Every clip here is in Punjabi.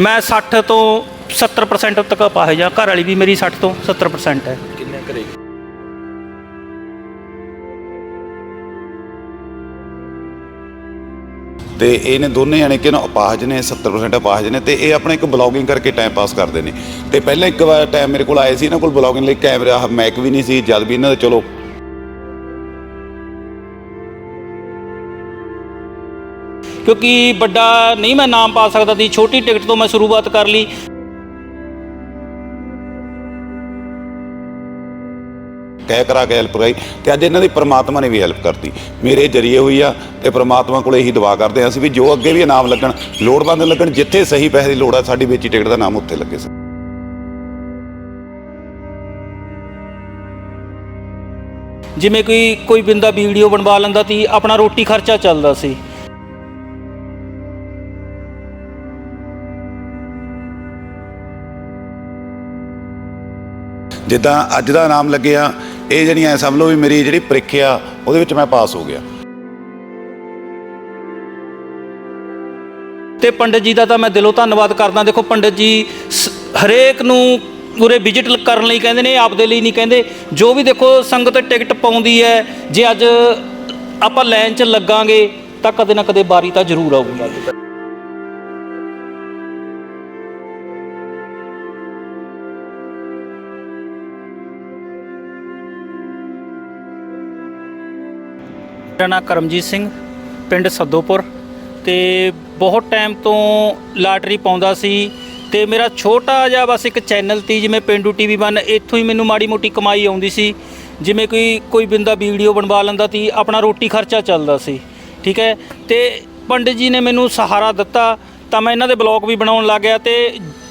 ਮੈਂ 60 ਤੋਂ 70% ਤੱਕ ਅਪਾਹਜ ਹਾਂ ਘਰ ਵਾਲੀ ਵੀ ਮੇਰੀ 60 ਤੋਂ 70% ਹੈ। ਕਿੰਨੇ ਘਰੇ? ਤੇ ਇਹਨੇ ਦੋਨੇ ਜਾਣੇ ਕਿ ਨਾ ਅਪਾਹਜ ਨੇ 70% ਅਪਾਹਜ ਨੇ ਤੇ ਇਹ ਆਪਣਾ ਇੱਕ ਬਲੌਗਿੰਗ ਕਰਕੇ ਟਾਈਮ ਪਾਸ ਕਰਦੇ ਨੇ। ਤੇ ਪਹਿਲਾਂ ਇੱਕ ਵਾਰ ਟਾਈਮ ਮੇਰੇ ਕੋਲ ਆਏ ਸੀ ਇਹਨਾਂ ਕੋਲ ਬਲੌਗਿੰਗ ਲਈ ਕੈਮਰਾ ਮੈਕ ਵੀ ਨਹੀਂ ਸੀ ਜਦ ਵੀ ਇਹਨਾਂ ਦਾ ਚਲੋ ਕਿਉਂਕਿ ਵੱਡਾ ਨਹੀਂ ਮੈਂ ਨਾਮ ਪਾ ਸਕਦਾ ਸੀ ਛੋਟੀ ਟਿਕਟ ਤੋਂ ਮੈਂ ਸ਼ੁਰੂਆਤ ਕਰ ਲਈ। ਕਹਿ ਕਰਾ ਕੇ ਹੈਲਪ ਕਰਾਈ ਤੇ ਅੱਜ ਇਹਨਾਂ ਦੀ ਪ੍ਰਮਾਤਮਾ ਨੇ ਵੀ ਹੈਲਪ ਕਰਤੀ। ਮੇਰੇ ਜਰੀਏ ਹੋਈ ਆ ਤੇ ਪ੍ਰਮਾਤਮਾ ਕੋਲੇ ਇਹੀ ਦੁਆ ਕਰਦੇ ਹਾਂ ਅਸੀਂ ਵੀ ਜੋ ਅੱਗੇ ਵੀ ਇਨਾਮ ਲੱਗਣ ਲੋੜਵੰਦ ਲੱਗਣ ਜਿੱਥੇ ਸਹੀ ਪੈਸੇ ਦੀ ਲੋੜ ਆ ਸਾਡੀ ਵੇਚੀ ਟਿਕਟ ਦਾ ਨਾਮ ਉੱਥੇ ਲੱਗੇ ਸਰ। ਜਿਵੇਂ ਕੋਈ ਕੋਈ ਬੰਦਾ ਵੀਡੀਓ ਬਣਵਾ ਲੈਂਦਾ ਸੀ ਆਪਣਾ ਰੋਟੀ ਖਰਚਾ ਚੱਲਦਾ ਸੀ। ਜਿੱਦਾਂ ਅੱਜ ਦਾ ਨਾਮ ਲੱਗਿਆ, ਇਹ ਜਿਹੜੀਆਂ ਸਮਝ ਲਓ ਵੀ ਮੇਰੀ ਜਿਹੜੀ ਪ੍ਰੀਖਿਆ, ਉਹਦੇ ਵਿੱਚ ਮੈਂ ਪਾਸ ਹੋ ਗਿਆ। ਤੇ ਪੰਡਿਤ ਜੀ ਦਾ ਤਾਂ ਮੈਂ ਦਿਲੋਂ ਧੰਨਵਾਦ ਕਰਦਾ। ਦੇਖੋ ਪੰਡਿਤ ਜੀ ਸ- ਹਰੇਕ ਨੂੰ ਉਰੇ ਵਿਜ਼ਿਟ ਕਰਨ ਲਈ ਕਹਿੰਦੇ ਨੇ, ਆਪਦੇ ਲਈ ਨਹੀਂ ਕਹਿੰਦੇ। ਜੋ ਵੀ ਦੇਖੋ ਸੰਗਤ ਟਿਕਟ ਪਾਉਂਦੀ ਹੈ, ਜੇ ਅੱਜ ਆਪਾਂ ਲਾਈਨ 'ਚ ਲੱਗਾਂਗੇ, ਤਾਂ ਕਦੇ ਨਾ ਕਦੇ ਬਾਰੀ ਤਾਂ ਜ਼ਰੂਰ ਆਊਗੀ। ਮੇਰਾ ਨਾਮ ਕਰਮਜੀਤ ਸਿੰਘ, ਪਿੰਡ ਸੱਦੋਪੁਰ। ਤੇ ਬਹੁਤ ਟਾਈਮ ਤੋਂ ਲਾਟਰੀ ਪਾਉਂਦਾ ਸੀ ਤੇ ਮੇਰਾ ਛੋਟਾ ਜਿਹਾ ਬਸ ਇੱਕ ਚੈਨਲ ਤੀ ਜਿਵੇਂ ਪਿੰਡੂ ਟੀਵੀ ਬਨ ਇੱਥੋਂ ਹੀ ਮੈਨੂੰ ਮਾੜੀ ਮੋਟੀ ਕਮਾਈ ਆਉਂਦੀ ਸੀ। ਜਿਵੇਂ ਕੋਈ ਕੋਈ ਬਿੰਦਾ ਵੀਡੀਓ ਬਣਵਾ ਲੈਂਦਾ ਤੀ ਆਪਣਾ ਰੋਟੀ ਖਰਚਾ ਚੱਲਦਾ ਸੀ, ਠੀਕ ਹੈ? ਤੇ ਪੰਡਿਤ ਜੀ ਨੇ ਮੈਨੂੰ ਸਹਾਰਾ ਦਿੱਤਾ, ਤਾਂ ਮੈਂ ਇਹਨਾਂ ਦੇ ਬਲੌਗ ਵੀ ਬਣਾਉਣ ਲੱਗ ਗਿਆ ਤੇ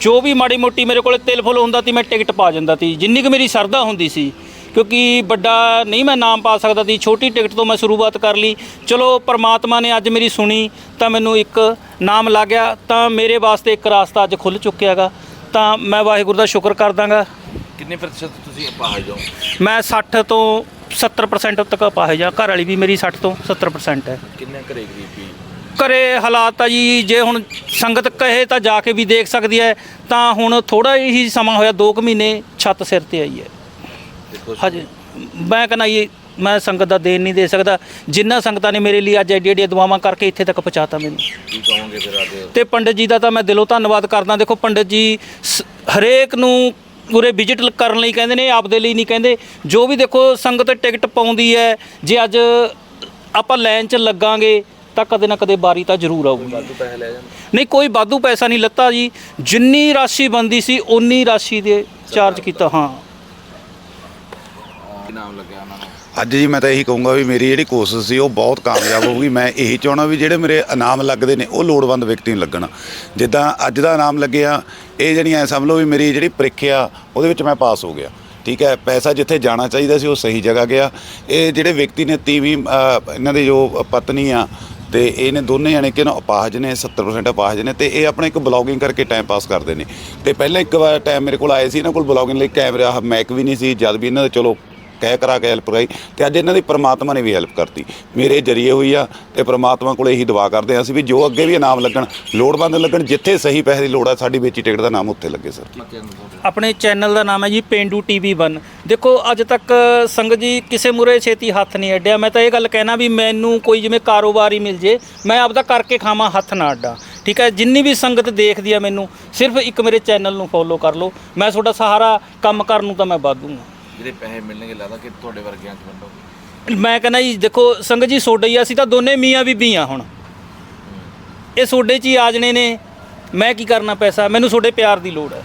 ਜੋ ਵੀ ਮਾੜੀ ਮੋਟੀ ਮੇਰੇ ਕੋਲ ਤਿਲ ਫੁੱਲ ਹੁੰਦਾ ਤੀ ਮੈਂ ਟਿਕਟ ਪਾ ਜਾਂਦਾ ਤੀ ਜਿੰਨੀ ਕੁ ਮੇਰੀ ਸਰਦਾ ਹੁੰਦੀ ਸੀ ਕਿਉਂਕਿ ਵੱਡਾ ਨਹੀਂ ਮੈਂ ਨਾਮ ਪਾ ਸਕਦਾ ਸੀ ਛੋਟੀ ਟਿਕਟ ਤੋਂ ਮੈਂ ਸ਼ੁਰੂਆਤ ਕਰ ਲਈ। ਚਲੋ ਪ੍ਰਮਾਤਮਾ ਨੇ ਅੱਜ ਮੇਰੀ ਸੁਣੀ ਤਾਂ ਮੈਨੂੰ ਇੱਕ ਨਾਮ ਲੱਗ ਗਿਆ ਤਾਂ ਮੇਰੇ ਵਾਸਤੇ ਇੱਕ ਰਾਸਤਾ ਅੱਜ ਖੁੱਲ ਚੁੱਕਿਆਗਾ ਤਾਂ ਮੈਂ ਵਾਹਿਗੁਰੂ ਦਾ ਸ਼ੁਕਰ ਕਰਦਾਗਾ। ਕਿੰਨੇ ਪ੍ਰਤੀਸ਼ਤ ਤੁਸੀਂ ਅਪਾਹਜ ਹੋ? ਮੈਂ 60 ਤੋਂ 70% ਤੱਕ ਅਪਾਹਜ ਹਾਂ ਘਰ ਵਾਲੀ ਵੀ ਮੇਰੀ 60 ਤੋਂ 70% ਹੈ। ਕਿੰਨੇ ਘਰੇ ਗਰੀਬੀ ਘਰੇ ਹਾਲਾਤ ਆ ਜੀ ਜੇ ਹੁਣ ਸੰਗਤ ਕਹੇ ਤਾਂ ਜਾ ਕੇ ਵੀ ਦੇਖ ਸਕਦੀ ਹੈ ਤਾਂ ਹੁਣ ਥੋੜਾ ਹੀ ਸਮਾਂ ਹੋਇਆ 2 ਕੁ ਮਹੀਨੇ ਛੱਤ ਸਿਰ ਤੇ ਆਈ ਹੈ। ਹਜੇ। ਮੈਂ ਕਹਿੰਦਾ ਇਹ ਮੈਂ ਸੰਗਤ ਦਾ ਦੇਣ ਨਹੀਂ ਦੇ ਸਕਦਾ। ਜਿੰਨਾ ਸੰਗਤਾਂ ਨੇ ਮੇਰੇ ਲਈ ਅੱਜ ਐਡੀ ਐਡੀਆਂ ਦੁਆਵਾਂ ਕਰਕੇ ਇੱਥੇ ਤੱਕ ਪਹੁੰਚਾਤਾ ਮੈਨੂੰ। ਕੀ ਕਹੋਗੇ ਫਿਰ ਅੱਜ? ਤੇ ਪੰਡਿਤ ਜੀ ਦਾ ਤਾਂ ਮੈਂ ਦਿਲੋਂ ਧੰਨਵਾਦ ਕਰਦਾ। ਦੇਖੋ ਪੰਡਿਤ ਜੀ ਸ- ਹਰੇਕ ਨੂੰ ਉਰੇ ਵਿਜ਼ਿਟ ਕਰਨ ਲਈ ਕਹਿੰਦੇ ਨੇ ਆਪਦੇ ਲਈ ਨਹੀਂ ਕਹਿੰਦੇ। ਜੋ ਵੀ ਦੇਖੋ ਸੰਗਤ ਟਿਕਟ ਪਾਉਂਦੀ ਹੈ ਜੇ ਅੱਜ ਆਪਾਂ ਲਾਈਨ 'ਚ ਲੱਗਾਂਗੇ ਤਾਂ ਕਦੇ ਨਾ ਕਦੇ ਬਾਰੀ ਤਾਂ ਜ਼ਰੂਰ ਆਊਗੀ। ਵਾਧੂ ਪੈਸੇ ਲੈ ਜਾਂਦੇ? ਨਹੀਂ ਕੋਈ ਵਾਧੂ ਪੈਸਾ ਨਹੀਂ ਲੱਤਾ ਜੀ। ਜਿੰਨੀ ਰਾਸ਼ੀ ਬੰਦੀ ਸੀ ਉਨੀ ਰਾਸ਼ੀ ਦੇ ਚਾਰਜ ਕੀਤਾ ਹਾਂ। ਕੀ ਲੱਗਿਆ ਉਹਨਾਂ ਨੂੰ? ਅੱਜ ਜੀ ਮੈਂ ਤਾਂ ਇਹੀ ਕਹੂੰਗਾ ਵੀ ਮੇਰੀ ਜਿਹੜੀ ਕੋਸ਼ਿਸ਼ ਸੀ ਉਹ ਬਹੁਤ ਕਾਮਯਾਬ ਹੋਊਗੀ ਮੈਂ ਇਹੀ ਚਾਹਣਾ ਵੀ ਜਿਹੜੇ ਮੇਰੇ ਇਨਾਮ ਲੱਗਦੇ ਨੇ ਉਹ ਲੋੜਵੰਦ ਵਿਅਕਤੀ ਨੂੰ ਲੱਗਣ। ਜਿੱਦਾਂ ਅੱਜ ਦਾ ਇਨਾਮ ਲੱਗਿਆ ਇਹ ਜਿਹੜੀਆਂ ਸਮਝ ਲਓ ਵੀ ਮੇਰੀ ਜਿਹੜੀ ਪ੍ਰੀਖਿਆ ਉਹਦੇ ਵਿੱਚ ਮੈਂ ਪਾਸ ਹੋ ਗਿਆ। ਠੀਕ ਹੈ ਪੈਸਾ ਜਿੱਥੇ ਜਾਣਾ ਚਾਹੀਦਾ ਸੀ ਉਹ ਸਹੀ ਜਗ੍ਹਾ ਗਿਆ। ਇਹ ਜਿਹੜੇ ਵਿਅਕਤੀ ਨੇ ਤੀਵੀਂ ਅ, ਇਹਨਾਂ ਦੇ ਜੋ ਪਤਨੀ ਆ ਤੇ ਇਹਨੇ ਦੋਨੇ ਜਾਣੇ ਕਿ ਨਾ ਅਪਾਹਜ ਨੇ 70% ਅਪਾਹਜ ਨੇ ਤੇ ਇਹ ਆਪਣਾ ਇੱਕ ਬਲੌਗਿੰਗ ਕਰਕੇ ਟਾਈਮ ਪਾਸ ਕਰਦੇ ਨੇ। ਤੇ ਪਹਿਲਾਂ ਇੱਕ ਵਾਰ ਟਾਈਮ ਮੇਰੇ ਕੋਲ ਆਏ ਸੀ ਇਹਨਾਂ ਕੋਲ ਬਲੌਗਿੰਗ ਲਈ ਕੈਮਰਾ ਮੈਕ ਵੀ ਨਹੀਂ ਸੀ ਜਦ ਵੀ ਇਹਨਾਂ ਦਾ ਚਲੋ ਕਹਿ ਕਰਾ ਕੇ ਹੈਲਪ ਕਰਾਈ ਤੇ ਅੱਜ ਇਹਨਾਂ ਦੀ ਪ੍ਰਮਾਤਮਾ ਨੇ ਵੀ ਹੈਲਪ ਕਰਤੀ। ਮੇਰੇ ਜਰੀਏ ਹੋਈ ਆ ਤੇ ਪ੍ਰਮਾਤਮਾ ਕੋਲੇ ਇਹੀ ਦੁਆ ਕਰਦੇ ਹਾਂ ਅਸੀਂ ਵੀ ਜੋ ਅੱਗੇ ਵੀ ਇਨਾਮ ਲੱਗਣ, ਲੋੜਵੰਦ ਲੱਗਣ, ਜਿੱਥੇ ਸਹੀ ਪੈਸੇ ਦੀ ਲੋੜ ਆ, ਸਾਡੀ ਵੇਚੀ ਟਿਕਟ ਦਾ ਨਾਮ ਉੱਥੇ ਲੱਗੇ ਸਰ। ਆਪਣੇ ਚੈਨਲ ਦਾ ਨਾਮ ਹੈ ਜੀ ਪੇਂਡੂ ਟੀਵੀ 1 ਦੇਖੋ, ਅੱਜ ਤੱਕ ਸੰਗਤ ਜੀ ਕਿਸੇ ਮੁਰੇ ਛੇਤੀ ਹੱਥ ਨਹੀਂ ਅੱਡਿਆ। ਮੈਂ ਤਾਂ ਇਹ ਗੱਲ ਕਹਿਣਾ ਵੀ ਮੈਨੂੰ ਕੋਈ ਜਿਵੇਂ ਕਾਰੋਬਾਰ ਹੀ ਮਿਲ ਜੇ, ਮੈਂ ਆਪਦਾ ਕਰਕੇ ਖਾਵਾਂ, ਹੱਥ ਨਾ ਅੱਡਾ। ਠੀਕ ਹੈ, ਜਿੰਨੀ ਵੀ ਸੰਗਤ ਦੇਖਦੀ ਆ ਮੈਨੂੰ, ਸਿਰਫ ਇੱਕ ਮੇਰੇ ਚੈਨਲ ਨੂੰ ਫੋਲੋ ਕਰ ਲਓ। ਮੈਂ ਤੁਹਾਡਾ ਸਹਾਰਾ ਕੰਮ ਕਰਨ ਨੂੰ ਤਾਂ ਮੈਂ ਵਾਧੂਗਾ ਜਿਹੜੇ ਪੈਸੇ ਮਿਲਣਗੇ ਲੱਗਦਾ ਕਿ ਤੁਹਾਡੇ ਵਰਗਿਆਂ ਚ ਵੰਡੋਗੇ ਮੈਂ ਕਹਿੰਦਾ ਜੀ ਦੇਖੋ ਸੰਗਤ ਜੀ ਸੋਡੇ ਹੀ ਆ, ਅਸੀਂ ਤਾਂ ਦੋਨੇ ਮੀਆਂ ਬੀਬੀ ਆ ਹੁਣ। ਇਹ ਸੋਡੇ 'ਚ ਹੀ ਆ ਜਣੇ ਨੇ। ਮੈਂ ਕੀ ਕਰਨਾ ਪੈਸਾ? ਮੈਨੂੰ ਤੁਹਾਡੇ ਪਿਆਰ ਦੀ ਲੋੜ ਹੈ।